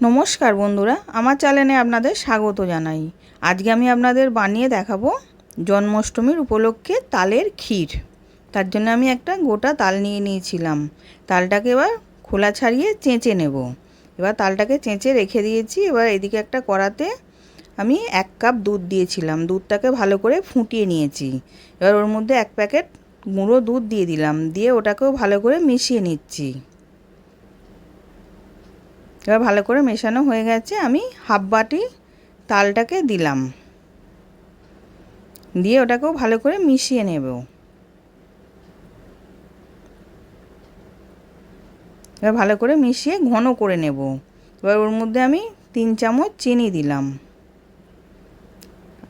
নমস্কার বন্ধুরা, আমার চ্যানেলে আপনাদের স্বাগত জানাই। আজকে আমি আপনাদের বানিয়ে দেখাবো জন্মাষ্টমীর উপলক্ষে তালের ক্ষীর। তার জন্য আমি একটা গোটা তাল নিয়ে নিয়েছিলাম। তালটাকে এবার খোলা ছাড়িয়ে চেঁচে নেব। এবার তালটাকে চেঁচে রেখে দিয়েছি। এবার এদিকে একটা কড়াতে আমি এক কাপ দুধ দিয়েছিলাম। দুধটাকে ভালো করে ফুটিয়ে নিয়েছি। এবার ওর মধ্যে এক প্যাকেট গুঁড়ো দুধ দিয়ে দিলাম। দিয়ে ওটাকেও ভালো করে মিশিয়ে নিচ্ছি। এবার ভালো করে মেশানো হয়ে গেছে, আমি হাফ বাটি তালটাকে দিলাম। দিয়ে ওটাকেও ভালো করে মিশিয়ে নেব। এবার ভালো করে মিশিয়ে ঘন করে নেব। এবার ওর মধ্যে আমি তিন চামচ চিনি দিলাম।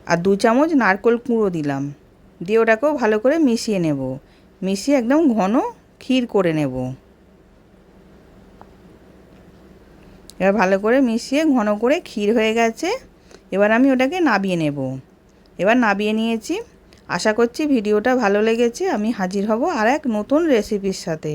আর দু চামচ নারকোল কুঁড়ো দিলাম। দিয়ে ওটাকেও ভালো করে মিশিয়ে নেব। মিশিয়ে একদম ঘন ক্ষীর করে নেব। এবার ভালো করে মিশিয়ে ঘন করে ক্ষীর হয়ে গেছে। এবার আমি ওটাকে নাবিয়ে নেব। এবার নাবিয়ে নিয়েছি। আশা করছি ভিডিওটা ভালো লেগেছে। আমি হাজির হব আর এক নতুন রেসিপির সাথে।